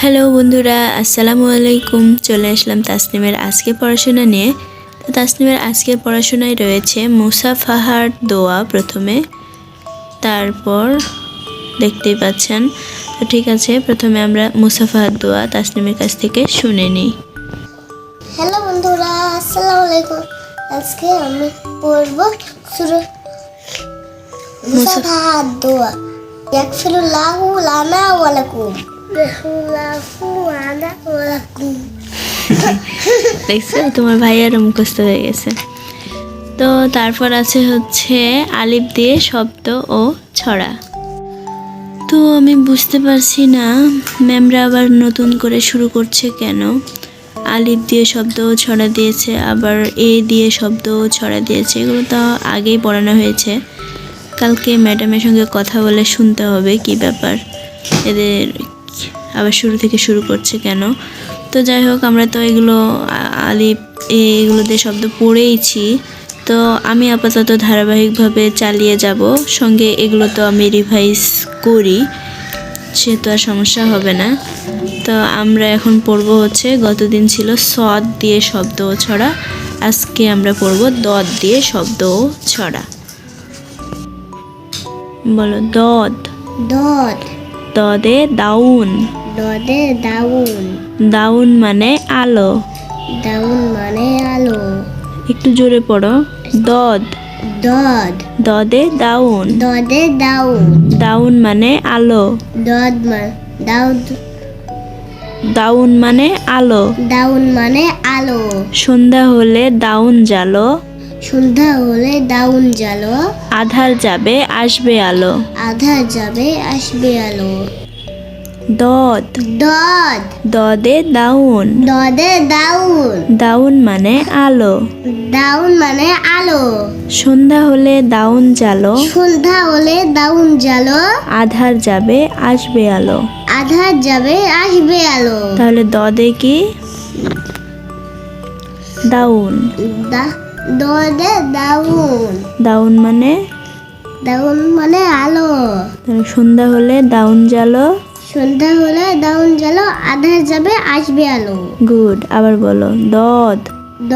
Hello বন্ধুরা, আসসালামু আলাইকুম। চলে আসলাম তাসনিমের আজকে পড়াশোনা নিয়ে। তো তাসনিমের আজকের পড়াশোনায় রয়েছে মুসাফাহার দোয়া প্রথমে। তারপর দেখতেই পাচ্ছেন। তো ঠিক আছে, প্রথমে আমরা মুসাফাহার দোয়া তাসনিমের কাছ থেকে শুনে নিই। হ্যালো বন্ধুরা, আসসালামু আলাইকুম। আজকে আমি পড়ব ওয়া লাকুম ইয়াগফিরুল্লাহু লানা দেখছ? তোমার ভাইয়ারও মুখস্থ হয়ে গেছে। তো তারপর আছে হচ্ছে আলিফ দিয়ে শব্দ ও ছড়া। তো আমি বুঝতে পারছি না, ম্যামরা আবার নতুন করে শুরু করছে কেন? আলিফ দিয়ে শব্দ ছড়া দিয়েছে, আবার এ দিয়ে শব্দ ছড়া দিয়েছে, এগুলো তো আগেই পড়ানো হয়েছে। কালকে ম্যাডামের সঙ্গে কথা বলে শুনতে হবে কি ব্যাপার। এদের আবার শুরু থেকে শুরু করছে কেন? তো যাই হোক, আমরা তো এগুলো আ- আলিফ এ এগুলো দিয়ে শব্দ পড়েইছি। তো আমি আপাতত ধারাবাহিকভাবে চালিয়ে যাব। সঙ্গে এগুলো তো আমি রিভাইজ করি। সে তো আর সমস্যা হবে না। তো আমরা এখন পড়ব হচ্ছে, গতদিন ছিল সদ দিয়ে শব্দ ছড়া। আজকে আমরা পড়ব দদ দিয়ে শব্দ ছড়া। বলো দদ। দদ। দদে দাউন। দদে দাউন। দাউন মানে আলো। দাউন মানে আলো। একটু জোরে পড়ো। দদ। দদ। দদে দাউন। দদে দাউন। দাউন মানে আলো। দদ মানে দাউদ। দাউন মানে আলো। দাউন মানে আলো। সন্ধ্যা হলে দাউন জ্বালো। সন্ধ্যা হলে দাউন জ্বালো। আধার যাবে আসবে আলো। আধা যাবে আসবে আলো। দদ। দদ। দদে দাউন। দদে দাউন। দাউন মানে আলো। দাউন মানে আলো। সন্ধ্যা হলে দাউন জ্বালো। সন্ধ্যা হলে দাউন জ্বালো। আধার যাবে আসবে আলো। আধার যাবে আসবে আলো। তাহলে দদে কি? দাউন। দা- দদে দাউন। দাউন মানে? দাউন মানে আলো। তাহলে সন্ধ্যা হলে দাউন জ্বালো। সন্ধ্যা হলে দাউন জ্বালো আধার যাবে আসবে আলো। গুড আবার বলো দদ। দ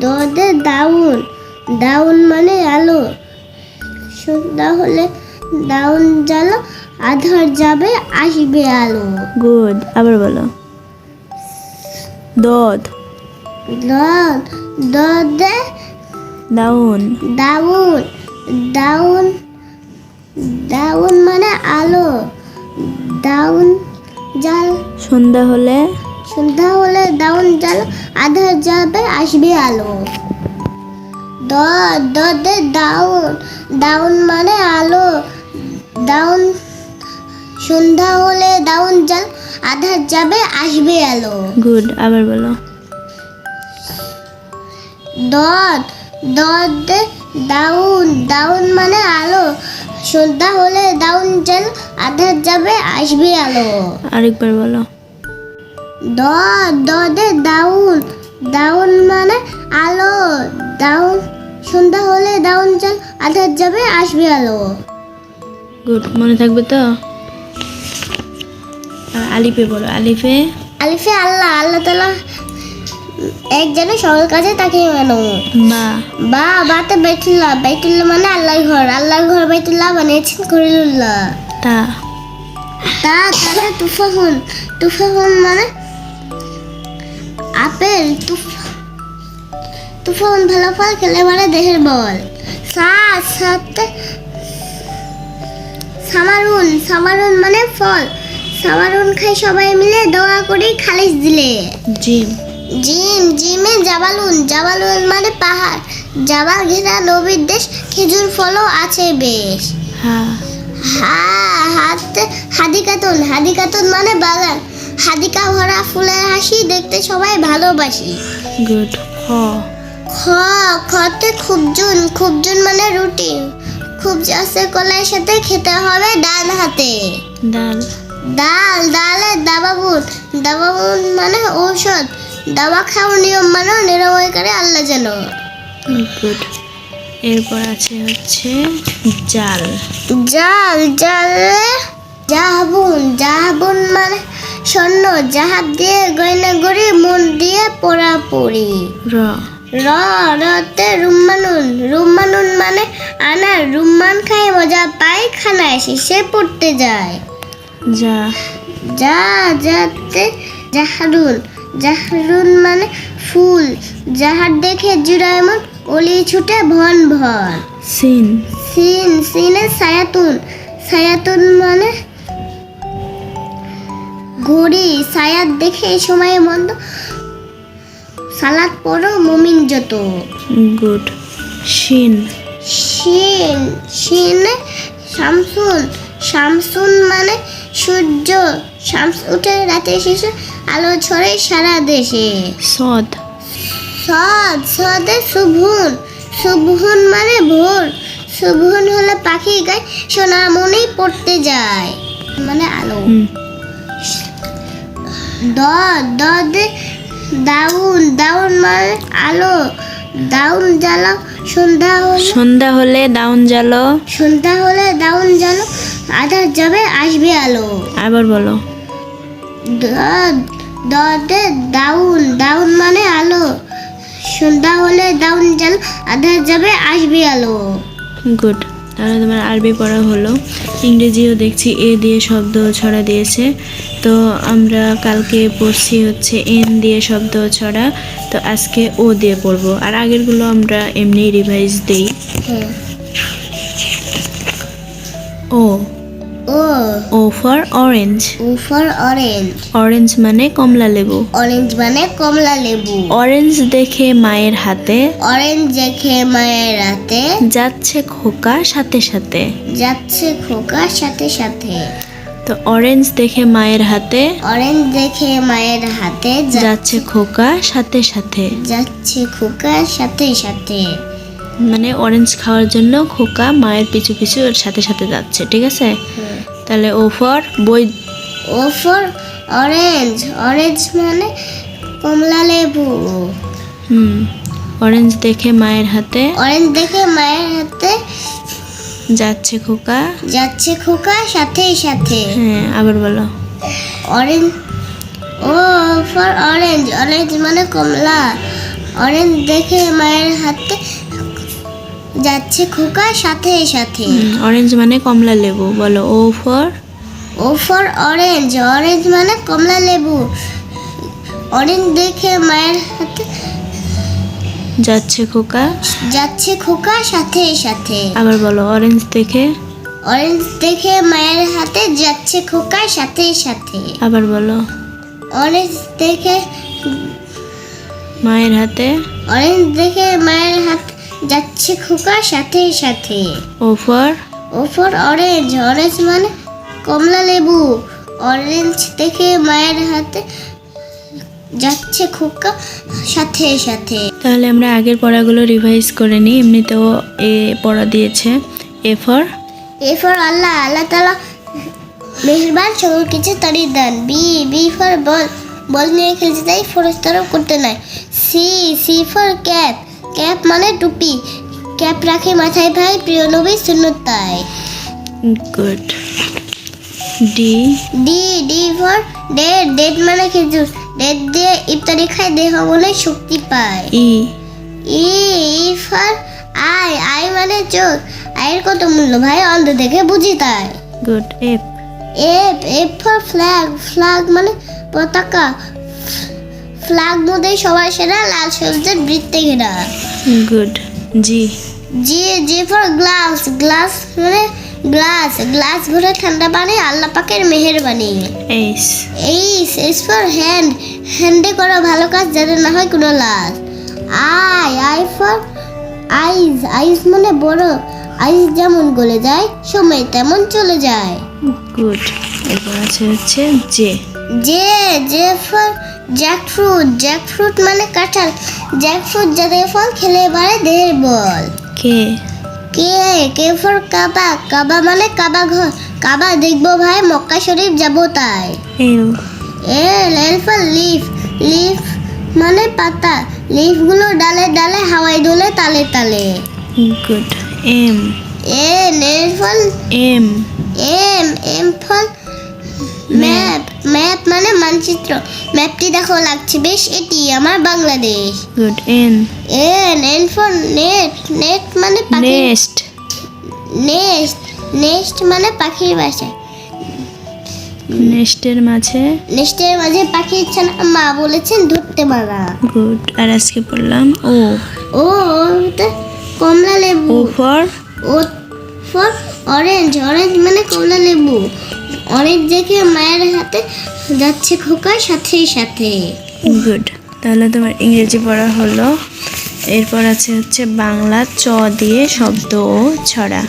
দদে দাউন। দাউন মানে আলো। সন্ধ্যা হলে দাউন জ্বালো আধার যাবে আসবে আলো। গুড আবার বলো। দদ। দদ দদে দাউন। দাউন দাউন দাউন মানে আলো। দাউন জাল। সন্ধ্যা হলে? সন্ধ্যা হলে দাউন জাল আধার যাবে আসবে আলো। দ দদে দাউন। দাউন মানে আলো। দাউন সন্ধ্যা হলে দাউন জাল আধার যাবে আসবে আলো। গুড আবার বলো। দদ দদে দাউন দাউন মানে আলো। সন্ধ্যা হলে দাউন জাল আধার যাবে আসবে আলো। আরেকবার বলো। দ দদে দাউন। দাউন মানে আলো। দাউন সন্ধ্যা হলে দাউন চাল আধার যাবে আসবে আলো। গুড মনে থাকবে তো? আলিফে বলো আলিফে? আলিফে আল্লাহ আল্লাহ তালা একজনে সকল কাজে তাকে মানো। বা বা বাতে বাইতুল্লাহ বাইতুল্লাহ মানে আল্লাহর ঘর। আল্লাহর ঘর বাইতুল্লাহ বানিয়েছেন খলিলুল্লাহ। তা। তা তাহলে তুফাহুন তুফাহুন মানে আপেল তুফ তুফাহুন ভালো ফল খেলে মানে দেহের বল। সাত সাথে সামারুন সামারুন মানে ফল। সামারুন খাই সবাই মিলে দোয়া করি খালিস দিলে। জিম জিম জিমে জাবালুন। জাবালুন মানে পাহাড়। জাবাল ঘেরা নবীর দেশ খেজুর ফলও আছে বেশ। হা হা হাতে হাদিকাতুন। হাদিকাতুন মানে বাগান। হাদিকা ভরা ফুলের হাসি দেখতে সবাই ভালোবাসি। গুড। হ খ খতে খুবজুন। খুবজুন মানে রুটি। খুব আছে কলাইয়ের সাথে খেতে হবে ডান হাতে। ডাল। ডাল ডালের দাবাবুন। দাবাবুন মানে ঔষধ। দাবা খাওয়ার নিয়ম মানে নিরাময় করে আল্লাহ যেন। গুড এরপর আছে হচ্ছে জাল। জাল জালে জাহাবুন জাহাবুন মানে স্বর্ণ জাহাব দিয়ে গয়না গড়ি মন দিয়ে পড়া পড়ি। র। র রতে রুম্মানুন রুম্মানুন মানে আনা রুম্মান খাই মজা পাই খানায় শেষে পড়তে যায়। যা। যা যাতে জাহারুন জাহারুন মানে ফুল। যাহার দেখে জুড়াইমন অলি ছুটে ভন ভন সিন। সিন সিনে সায়াতুন। সায়াতুন মানে ঘড়ি। সায়াত দেখে এই সময়ে বন্ধ সালাদ পড়ো মুমিন যত। গুড। শিন শিন শিনে শামসুন। শামসুন মানে সূর্য। শামস উঠে রাতে শেষে আলো ছড়ে সারা দেশে। সদ। সদ সদে শুভন শুভন মানে ভোর। শুভন হলে পাখি গায় সোনা মনেই পড়তে যায়। মানে আলো। দ দদে দাউন। দাউন মানে আলো। দাউন জ্বালাও সন্ধ্যা হলে সন্ধ্যা হলে দাউন জ্বালো। সন্ধ্যা হলে দাউন জ্বালো। আধার যাবে আসবে আলো। আবার বলো। দ- দাউন দাউন মানে আলো। সন্ধ্যা হলে দাউন জ্বালো আধার যাবে আসবে আলো। গুড তাহলে তোমার আরবি পড়া হলো। ইংরেজিও দেখছি এ দিয়ে শব্দ ছড়া দিয়েছে। তো আমরা কালকে পড়ছি হচ্ছে এন দিয়ে শব্দ ছড়া। তো আজকে ও দিয়ে পড়ব। আর আগেরগুলো আমরা এমনি রিভাইজ দিই। হ্যাঁ। O. O. O for orange O for orange orange মানে কমলা লেবু। অরেঞ্জ মানে কমলা লেবু। অরেঞ্জ দেখে মায়ের হাতে। অরেঞ্জ দেখে মায়ের হাতে। যাচ্ছে খোকা সাথে সাথে। যাচ্ছে খোকার সাথে সাথে। তো অরেঞ্জ দেখে মায়ের হাতে। অরেঞ্জ দেখে মায়ের হাতে। যাচ্ছে খোকা সাথে সাথে। যাচ্ছে খোকার সাথে সাথে। মানে অরেঞ্জ খাওয়ার জন্য খোকা মায়ের পিছু পিছু ওর সাথে সাথে যাচ্ছে ঠিক আছে? তাহলে ও ফর বই ও ফর অরেঞ্জ অরেঞ্জ মানে কমলা লেবু। হুম অরেঞ্জ দেখে মায়ের হাতে অরেঞ্জ দেখে মায়ের হাতে যাচ্ছে খোকা। যাচ্ছে খোকা সাথে সাথে। হ্যাঁ আবার বলো। Orange O for orange orange মানে কমলা। অরেঞ্জ দেখে মায়ের হাতে যাচ্ছে খোকা সাথে সাথে। অরেঞ্জ মানে কমলা লেবু বলো O for O for orange orange মানে কমলা লেবু। অরেঞ্জ দেখে মায়ের হাতে যাচ্ছে খোকা? যাচ্ছে খোকা সাথে সাথে। আবার বলো অরেঞ্জ দেখে? অরেঞ্জ দেখে মায়ের হাতে যাচ্ছে খোকা সাথে সাথে। আবার বলো। অরেঞ্জ দেখে মায়ের হাতে? অরেঞ্জ দেখে মায়ের হাতে যাচ্ছে খোকা সাথে সাথে। O for O for orange orange মানে কমলা লেবু। অরেঞ্জ দেখে মায়ের হাতে যাচ্ছে খোকা সাথে সাথে। তাহলে আমরা আগের পড়াগুলো রিভাইজ করে নিই এমনিতেও এ পড়া দিয়েছে। এ ফর এ ফর আল্লাহ আল্লাহ তালা মেহরবান সকল কিছু তারি দেন। B B for ball ball নিয়ে খেলতে তাই ফরস্তারও করতে নাই। C C for cap cap মানে টুপি। ক্যাপ রাখে মাথায় ভাই প্রিয় নবী তাই good. D D D for date date মানে খেজুর। ডেট দিয়ে ইফতারি খায় দেহ বলে শক্তি পায়। E E E for eye. Eye মানে চোখ। আয়ের কত মূল্য ভাই? অন্ধ দেখে বুঝি তাই। Good. F F F for flag flag মানে পতাকা। ফ্ল্যাগ মধ্যে সবার সেরা লাল সবুজের বৃত্তে ঘেরা। Good G. G G for glass glass মানে গ্লাস গ্লাস ভরে ঠান্ডা পানি আল্লাহ পাকের মেহেরবানি। H H H for hand হ্যান্ডে করা ভালো কাজ যাতে না হয় কোনো লাজ I I for eyes eyes মানে বড় আইজ যেমন গলে যায় সময় তেমন চলে যায়। গুড এরপর আছে হচ্ছে জে জে যে ফল জ্যাকফ্রুট জ্যাকফ্রুট মানে কাঁঠাল। জ্যাকফ্রুট জাতীয় ফল খেলে বাড়ে দেহের বল। কে? কে? কে ফর কাবা? কাবা মানে কাবা ঘর। কাবা দেখব ভাই মক্কা শরীফ যাব তাই। L L L for leaf. Leaf মানে পাতা। লিফগুলো ডালে ডালে হাওয়ায় দোলে তালে তালে। গুড। এম। এন এর ফল। এম। এম এম ফল। ম্যাপ ম্যাপ মানে মানচিত্র। ম্যাপটি দেখো লাগছে বেশ এটি আমার Bangladesh. Good N. N N for net net মানে পাখি নেক্সট নেস্ট নেস্ট মানে পাখির বাসা। নেক্সটের মাঝে। নেস্টের মাঝে পাখি ইচ্ছা না মা বলেছেন ধরতে মানা গুড আর আজকে পড়লাম ও। ও কমলা লেবু। O for? O for orange orange মানে কমলা লেবু। অরেঞ্জ দেখে মায়ের হাতে যাচ্ছে খোকার সাথে সাথে। গুড তাহলে তোমার ইংরেজি পড়া হলো। এরপর আছে হচ্ছে বাংলা চ দিয়ে শব্দ ও ছড়া।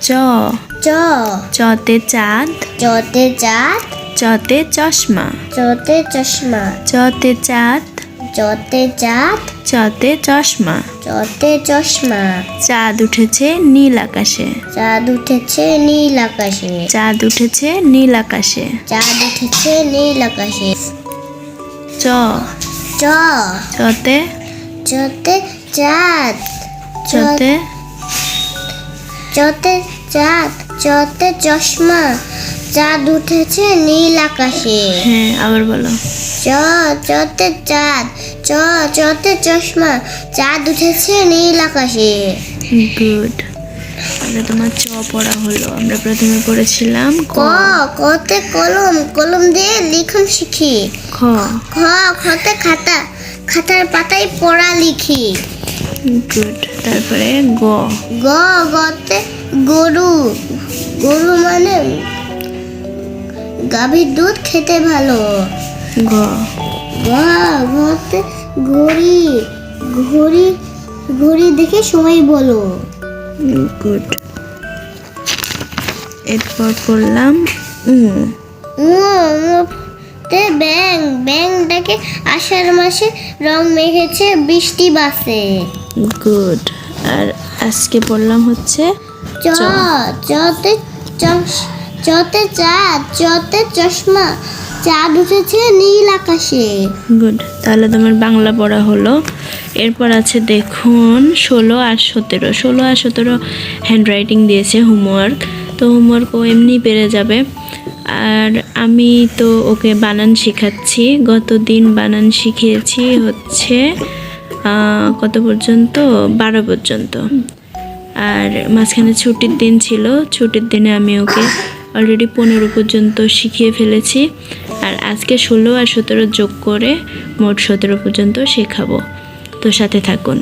চ। চ। চতে চাঁদ। চতে চাঁদ। চতে চশমা। চতে চশমা। চতে চাঁদ। চতে চাঁদ চতে চশমা। চতে চশমা। চাঁদ উঠেছে নীল আকাশে। চাঁদ উঠেছে নীল আকাশে। চাঁদ উঠেছে নীল আকাশে। চাঁদ উঠেছে নীল আকাশে। চ। চ। চতে চতে চাঁদ। চতে চতে চাঁদ। চতে চশমা চাঁদ উঠেছে নীল আকাশে। হ্যাঁ আবার বলো। চ চতে চাঁদ চ চতে চশমা চাঁদ উঠেছে নীল আকাশে। গুড। তাহলে তোমার চ পড়া হলো। আমরা প্রথমে পড়েছিলাম ক। কতে কলম কলম দিয়ে লিখন শিখি। খ। খ খতে খাতা খাতার পাতায় পড়া লিখি। গুড। তারপরে গ। গ গতে গরু গরু মানে গাভীর দুধ খেতে ভালো। ঘড়ি ঘড়ি ঘড়ি দেখে সময় বলো। গুড। এরপর পড়লাম উ। তে ব্যাং ব্যাংটাকে আষাঢ় মাসে রং মেখেছে বৃষ্টি বাসে। গুড। আর আজকে পড়লাম হচ্ছে চ চতে চতে চাঁদ চতে চশমা। চাঁদ উঠেছে নীল আকাশে। গুড, তাহলে তোমার বাংলা পড়া হলো। এরপর আছে দেখুন, ষোলো আর সতেরো। ষোলো আর সতেরো হ্যান্ড রাইটিং দিয়েছে হোমওয়ার্ক তো হোমওয়ার্ক ও এমনি পেরে যাবে। আর আমি তো ওকে বানান শেখাচ্ছি। গত দিন বানান শিখিয়েছি হচ্ছে কত পর্যন্ত? বারো পর্যন্ত। আর মাঝখানে ছুটির দিন ছিল। ছুটির দিনে আমি ওকে অলরেডি পনেরো পর্যন্ত শিখিয়ে ফেলেছি। আর আজকে ষোলো আর সতেরো যোগ করে মোট সতেরো পর্যন্ত শেখাবো। তো সাথে থাকুন।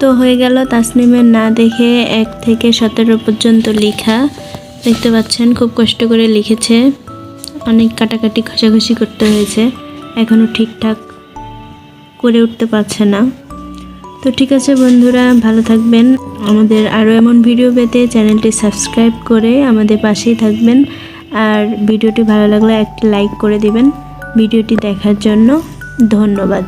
তো হয়ে গেল তাসনিমের না দেখে এক থেকে সতেরো পর্যন্ত লেখা। দেখতে পাচ্ছেন, খুব কষ্ট করে লিখেছে। অনেক কাটাকাটি, ঘষাঘষি করতে হয়েছে। এখনও ঠিকঠাক করে উঠতে পারছে না। তো ঠিক আছে বন্ধুরা, ভালো থাকবেন। আমাদের আরও এমন ভিডিও পেতে চ্যানেলটি সাবস্ক্রাইব করে আমাদের পাশেই থাকবেন। আর ভিডিওটি ভালো লাগলে একটি লাইক করে দিবেন। ভিডিওটি দেখার জন্য ধন্যবাদ।